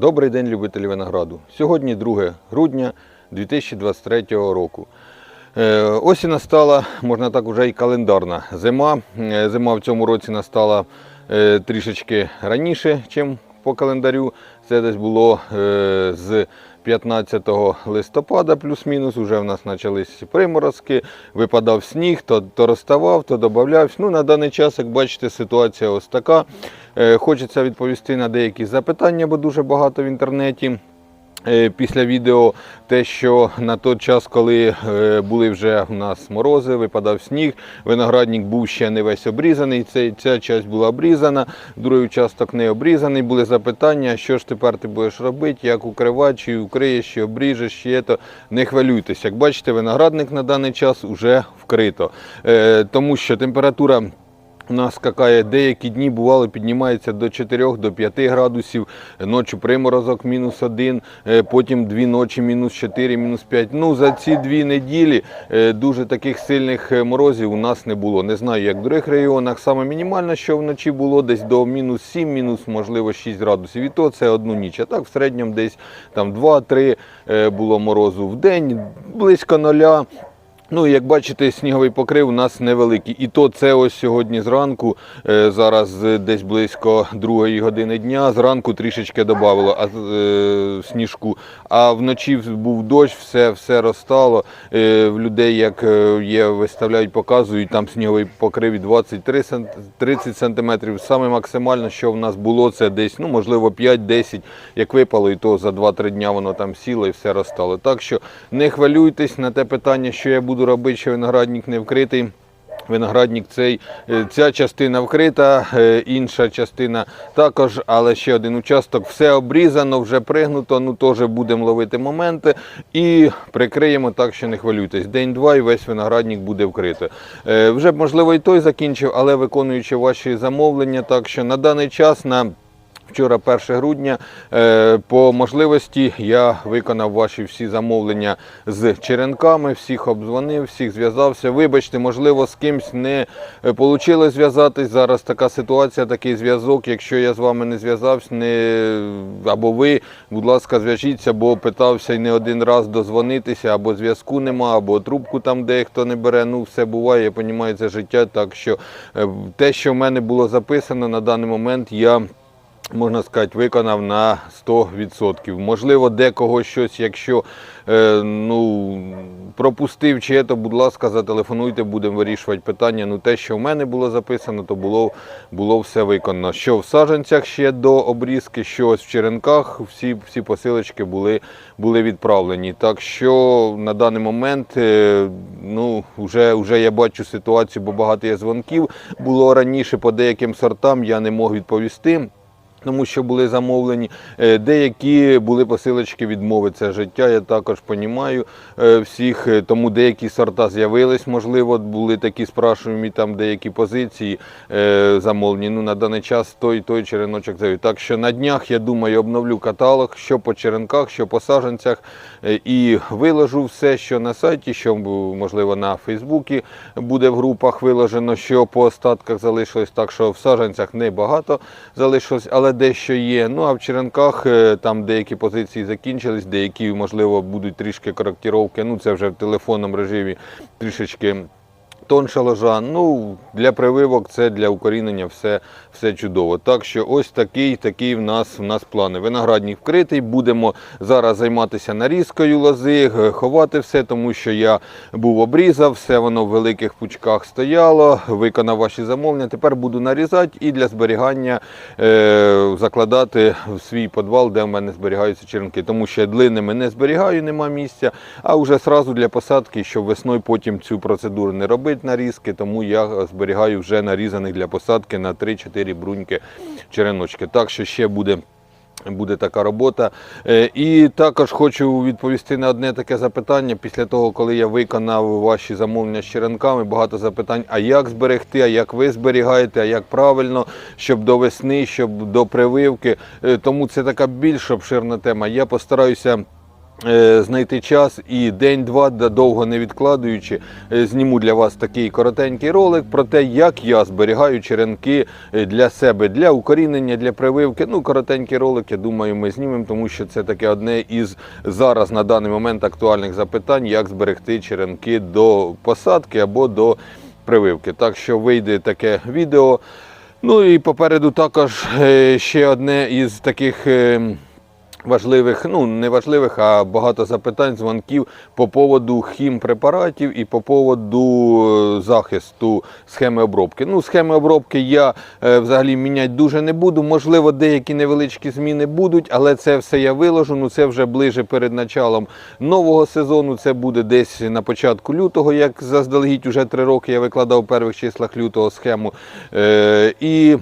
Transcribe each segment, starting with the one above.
Добрий день, любителі винограду. Сьогодні 2 грудня 2023 року. Е, Ось і настала, можна так уже і календарна зима. Е, Зима в цьому році настала е, трішечки раніше, ніж по календарю. Це десь було е, з 15 листопада, плюс-мінус. Уже в нас почались приморозки, випадав сніг, то, то розставав, то додавався. Ну, на даний час, як бачите, ситуація ось така. Е, Хочеться відповісти на деякі запитання, бо дуже багато в інтернеті. Е, Після відео те, що на той час, коли е, були вже у нас морози, випадав сніг, виноградник був ще не весь обрізаний. Цей, ця частина була обрізана, другий участок не обрізаний. Були запитання, що ж тепер ти будеш робити, як укривати, чи укриєш, чи обріжеш, чи то не хвилюйтесь. Як бачите, виноградник на даний час вже вкрито, Е, тому що температура. У нас какає деякі дні бували, піднімається до 4 до 5 градусів, ночі приморозок мінус 1, потім дві ночі мінус 4, мінус 5. Ну за ці дві неділі е, дуже таких сильних е, морозів у нас не було. Не знаю, як в других регіонах. Саме мінімальне, що вночі було десь до мінус 7, мінус, можливо, 6 градусів. І то це одну ніч. А так в середньому десь там 2-3 е, було морозу в день, близько ноля. Ну, як бачите, сніговий покрив у нас невеликий. І то це ось сьогодні зранку, е, зараз е, десь близько другої години дня, зранку трішечки додавало е, сніжку. А вночі був дощ, все, все розстало. Е, людей, як е, є, виставляють, показують, там сніговий покрив і 23 см, 30 сантиметрів. Саме максимально, що в нас було, це десь, ну, можливо, 5-10, як випало, і то за 2-3 дня воно там сіло і все розстало. Так що не хвилюйтесь на те питання, що я буду робити, що виноградник не вкритий. Виноградник цей, е, ця частина вкрита, е, інша частина також, але ще один участок. Все обрізано, вже пригнуто. Ну теж будемо ловити моменти і прикриємо так, що не хвилюйтесь. День-два і весь виноградник буде вкрито. Е, Вже можливо і той закінчив, але виконуючи ваші замовлення, так що на даний час на Вчора 1 грудня е, по можливості я виконав ваші всі замовлення з черенками, всіх обдзвонив, всіх зв'язався. Вибачте, можливо, з кимсь не вийшло зв'язатись. Зараз така ситуація, такий зв'язок. Якщо я з вами не зв'язався, не або ви, будь ласка, зв'яжіться, бо питався і не один раз дозвонитися, або зв'язку нема, або трубку там дехто не бере. Ну, все буває, я розумію, це життя. Так що е, те, що в мене було записано на даний момент, я можна сказати, виконав на 100%. Можливо, декого щось, якщо е, ну, пропустив чи то, будь ласка, зателефонуйте, будемо вирішувати питання. Ну, те, що в мене було записано, то було, було все виконано. Що в саджанцях ще до обрізки, що ось в черенках, всі, всі посилочки були, були відправлені. Так що на даний момент е, ну, вже, вже я бачу ситуацію, бо багато є дзвонків. Було раніше по деяким сортам, я не мог відповісти. Тому що були замовлені, Е, деякі були посилочки відмови. Це життя, я також розумію всіх. Е, Тому деякі сорта з'явились, можливо, були такі спрашуємі там деякі позиції е, замовлені. Ну, на даний час той той череночок з'явив. Так що на днях, я думаю, обновлю каталог, що по черенках, що по саджанцях, е, і виложу все, що на сайті, що можливо на Фейсбуці буде в групах виложено, що по остатках залишилось. Так що в саджанцях небагато залишилось, але дещо є. Ну а в черенках е, там деякі позиції закінчились, деякі, можливо, будуть трішки коректіровки. Ну це вже в телефонному режимі трішечки. Тонша ложа, ну для прививок це для укорінення все, все чудово. Так що ось такий, такий в нас в нас плани. Виноградник вкритий. Будемо зараз займатися нарізкою лози, ховати все, тому що я був обрізав, все воно в великих пучках стояло, виконав ваші замовлення. Тепер буду нарізати і для зберігання е, закладати в свій підвал, де в мене зберігаються черенки. Тому що длинними не зберігаю, нема місця, а вже сразу для посадки, щоб весною потім цю процедуру не робити нарізки, тому я зберігаю вже нарізаних для посадки на 3-4 бруньки череночки. Так що ще буде. Буде така робота. Е, І також хочу відповісти на одне таке запитання. Після того, коли я виконав ваші замовлення з черенками, багато запитань, а як зберегти, а як ви зберігаєте, а як правильно, щоб до весни, щоб до прививки. Е, Тому це така більш обширна тема. Я постараюся е, знайти час і день-два, довго не відкладаючи, е, зніму для вас такий коротенький ролик про те, як я зберігаю черенки е, для себе, для укорінення, для прививки. Ну, коротенький ролик, я думаю, ми знімемо, тому що це таке одне із зараз на даний момент актуальних запитань, як зберегти черенки до посадки або до прививки. Так що вийде таке відео. Ну і попереду також е, ще одне із таких. Важливих, ну не важливих, а багато запитань, дзвонків по поводу хімпрепаратів і по поводу е, захисту схеми обробки. Ну, схеми обробки я е, взагалі міняти дуже не буду. Можливо, деякі невеличкі зміни будуть, але це все я виложу. Ну це вже ближе перед началом нового сезону. Це буде десь на початку лютого, як заздалегідь уже три роки я викладав в перших числах лютого схему. Е, і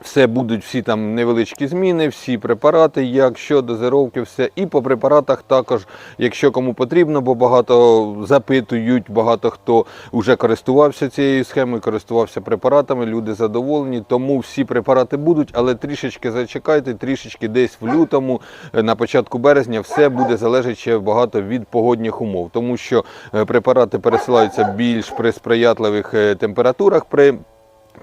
все будуть всі там невеличкі зміни, всі препарати, як що дозировки, все. І по препаратах також, якщо кому потрібно, бо багато запитують, багато хто вже користувався цією схемою, користувався препаратами, люди задоволені. Тому всі препарати будуть, але трішечки зачекайте, трішечки десь в лютому, е, на початку березня, все буде залежати ще багато від погодних умов, тому що е, препарати пересилаються більш при сприятливих е, температурах. при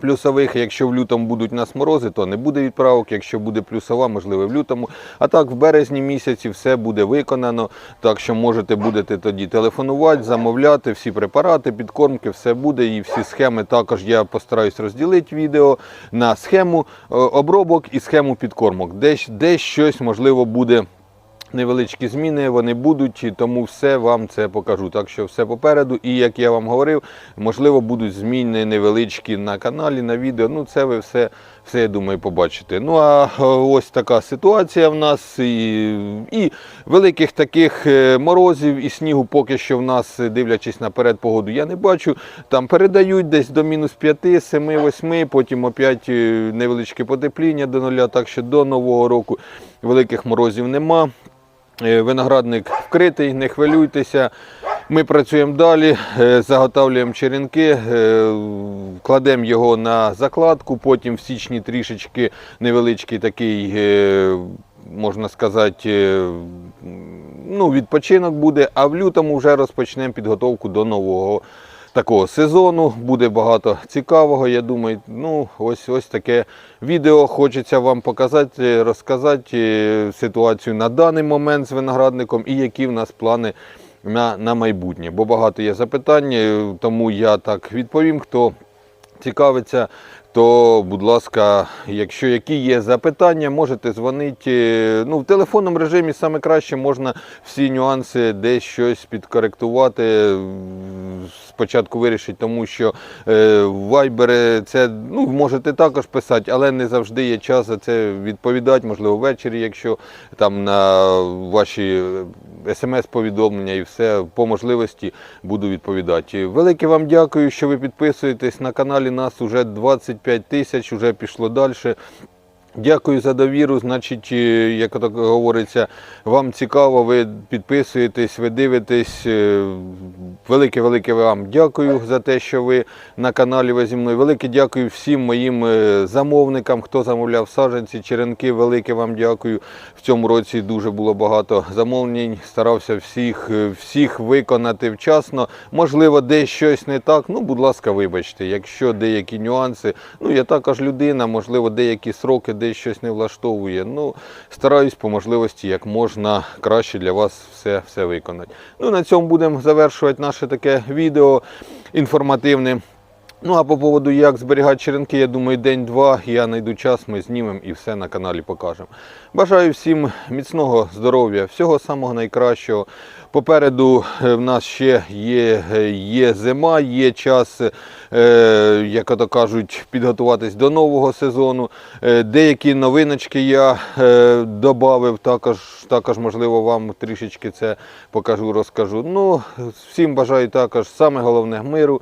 Плюсових, якщо в лютому будуть у нас морози, то не буде відправок. Якщо буде плюсова, можливо, в лютому. А так, в березні місяці все буде виконано. Так що можете будете тоді телефонувати, замовляти всі препарати, підкормки, все буде. І всі схеми також я постараюсь розділити відео на схему е, обробок і схему підкормок. Десь, десь щось можливо буде. Невеличкі зміни вони будуть, тому все вам це покажу. Так що все попереду. І як я вам говорив, можливо, будуть зміни невеличкі на каналі, на відео. Ну, це ви все, все я думаю, побачите. Ну а е, ось така ситуація в нас. І, і великих таких е, морозів і снігу поки що в нас, е, дивлячись наперед погоду, я не бачу. Там передають десь до мінус 5, 7, 8, потім опять невеличке потепління до нуля. Так що до нового року великих морозів нема. Е, Виноградник вкритий, не хвилюйтеся. Ми працюємо далі, е, заготовлюємо черенки, е, кладемо його на закладку, потім в січні трішечки невеличкий такий, можна сказати, ну, відпочинок буде, а в лютому вже розпочнемо підготовку до нового такого сезону. Буде багато цікавого. Я думаю, ну ось ось таке відео хочеться вам показати, розказати е, ситуацію на даний момент з виноградником і які в нас плани на, на майбутнє. Бо багато є запитань, е, тому я так відповім. Хто цікавиться, то, будь ласка, якщо які є запитання, можете дзвонити. Ну, В телефонному режимі саме краще можна всі нюанси десь щось підкоректувати, спочатку вирішити, тому що е, в Viber е, це ну, можете також писати, але не завжди є час за це відповідати, можливо, ввечері, якщо там на ваші е, смс-повідомлення і все по можливості буду відповідати. Велике вам дякую, що ви підписуєтесь на каналі. Нас уже 20 5 тисяч вже пішло далі. Дякую за довіру. Значить, е, як так говориться, вам цікаво, ви підписуєтесь, ви дивитесь. Е, Велике, велике вам дякую за те, що ви на каналі ви зі мною. Велике дякую всім моїм е, замовникам, хто замовляв саджанці, черенки. Велике вам дякую. В цьому році дуже було багато замовлень. Старався всіх, е, всіх виконати вчасно. Можливо, десь щось не так. Ну, будь ласка, вибачте, якщо деякі нюанси. Ну, я також людина, можливо, деякі сроки десь щось не влаштовує. Ну, стараюсь по можливості як можна краще для вас все, все виконати. Ну, на цьому будемо завершувати наше таке відео інформативне. Ну а по поводу як зберігати черенки, я думаю, день-два я знайду час, ми знімемо і все на каналі покажемо. Бажаю всім міцного здоров'я, всього самого найкращого. Попереду е, в нас ще є, е, є зима, є час, е, як то кажуть, підготуватись до нового сезону. Е, Деякі новиночки я е, додав, також, також, можливо, вам трішечки це покажу, розкажу. Ну, всім бажаю також саме головне миру.